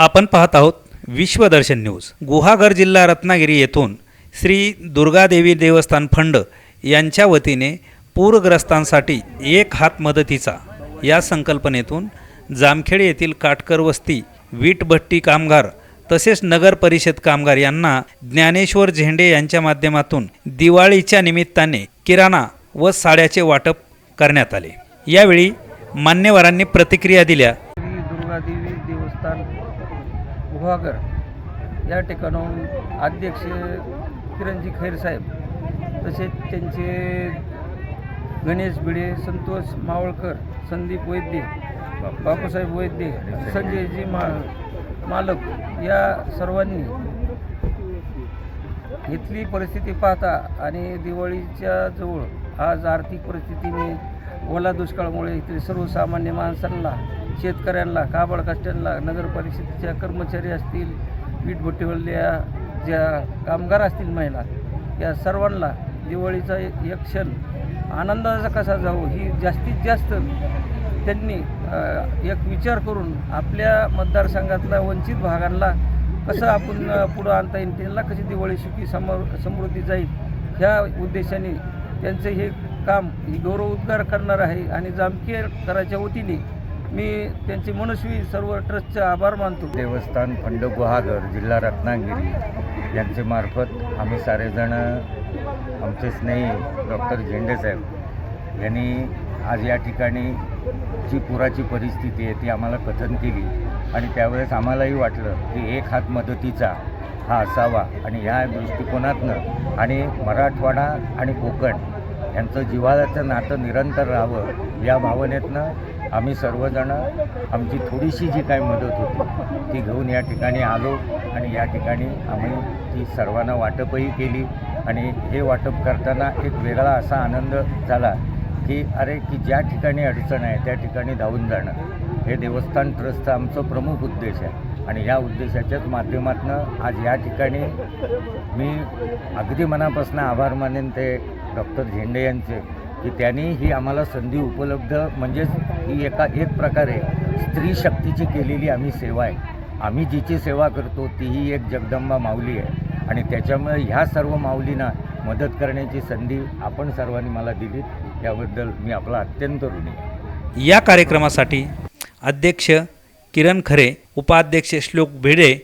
आपण पाहत आहोत विश्वदर्शन न्यूज. गुहागर जिल्हा रत्नागिरी येथून श्री दुर्गादेवी देवस्थान फंड यांच्या वतीने पूरग्रस्तांसाठी एक हात मदतीचा या संकल्पनेतून जामखेड येथील काटकर वस्ती वीटभट्टी कामगार तसेच नगर परिषद कामगार यांना ज्ञानेश्वर झेंडे यांच्या माध्यमातून दिवाळीच्या निमित्ताने किराणा व साड्याचे वाटप करण्यात आले. यावेळी मान्यवरांनी प्रतिक्रिया दिल्या. श्री दुर्गादेवी देवस्थान गुहागर या ठिकाणाहून अध्यक्ष किरणजी खैरसाहेब तसेच त्यांचे गणेश भिडे संतोष मावळकर संदीप वैद्य बापूसाहेब वैद्य संजयजी मा मालक या सर्वांनी इथली परिस्थिती पाहता आणि दिवाळीच्या जवळ आज आर्थिक परिस्थितीने ओला दुष्काळामुळे इथले सर्वसामान्य माणसांना शेतकऱ्यांना काबड कष्टांना नगरपरिषदेच्या कर्मचारी असतील वीटभट्टीवरल्या ज्या कामगार असतील महिला या सर्वांना दिवाळीचा एक क्षण आनंदाचा कसा जाऊ ही जास्तीत जास्त त्यांनी एक विचार करून आपल्या मतदारसंघातल्या वंचित भागांना कसं आपण पुढं आणता येईल त्यांना कशी दिवाळी सुखी समोर समृद्धी जाईल ह्या उद्देशाने त्यांचं हे काम ही गौरव उद्गार करणार आहे आणि जामखेडकराच्या वतीने मी त्यांची मनस्वी सर्व ट्रस्टचे आभार मानतो. देवस्थान खंड गुहागर जिल्हा रत्नागिरी यांचे मार्फत आम्ही सारेजण आमचे स्नेही डॉक्टर झेंडेसाहेब यांनी आज या ठिकाणी जी पुराची परिस्थिती आहे ती आम्हाला कथन केली. आणि त्यावेळेस आम्हालाही वाटलं की एक हात मदतीचा हा असावा. आणि ह्या दृष्टिकोनातनं आणि मराठवाडा आणि कोकण यांचं जिव्हाळ्याचं नातं निरंतर राहावं या भावनेतनं आम्ही सर्वजण आमची थोडीशी जी काही मदत होती ती घेऊन या ठिकाणी आलो आणि या ठिकाणी आम्ही ती सर्वांना वाटपही केली. आणि हे वाटप करताना एक वेगळा असा आनंद झाला की अरे की ज्या ठिकाणी अडचण आहे त्या ठिकाणी धावून जाणं. हे देवस्थान ट्रस्टचा आमचं प्रमुख उद्देश आहे. आणि या उद्देशाच्याच माध्यमातून आज या ठिकाणी मी अगदी मनापासून आभार मानेन ते डॉक्टर झेंडे यांचे की त्यांनी ही आम्हाला संधी उपलब्ध म्हणजेच ही एका एक प्रकारे स्त्री शक्तीची केलेली आम्ही सेवा आहे. आम्ही जिची सेवा करतो तीही एक जगदंबा माऊली आहे. आणि त्याच्यामुळे ह्या सर्व माऊलींना मदत करण्याची संधी आपण सर्वांनी मला दिली याबद्दल मी आपला अत्यंत ऋणी या कार्यक्रमासाठी अध्यक्ष किरण खरे उपाध्यक्ष श्लोक भिडे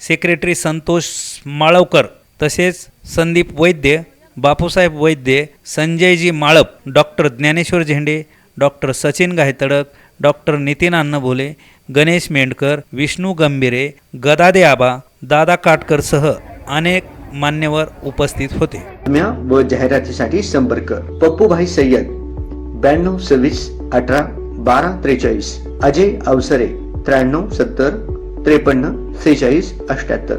सेक्रेटरी संतोष माळवकर तसेच Sandeep Vaidya Bapusaheb Vaidya Sanjayji माळप doctor Dnyaneshwar Zende doctor Sachin Gaytadak doctor Nitin Annabhole Ganesh Mendhakar Vishnu Gambhire Gadade Aba Dada काटकरसह अनेक मान्यवर उपस्थित होते. व जाहिरातीसाठी संपर्क. पप्पूभाई सय्यद ब्याण्णव सव्वीस अठरा बारा त्रेचाळीस. अजय अवसरे त्र्याण्णव सत्तर त्रेपन्न सेहेचाळीस अठ्याहत्तर.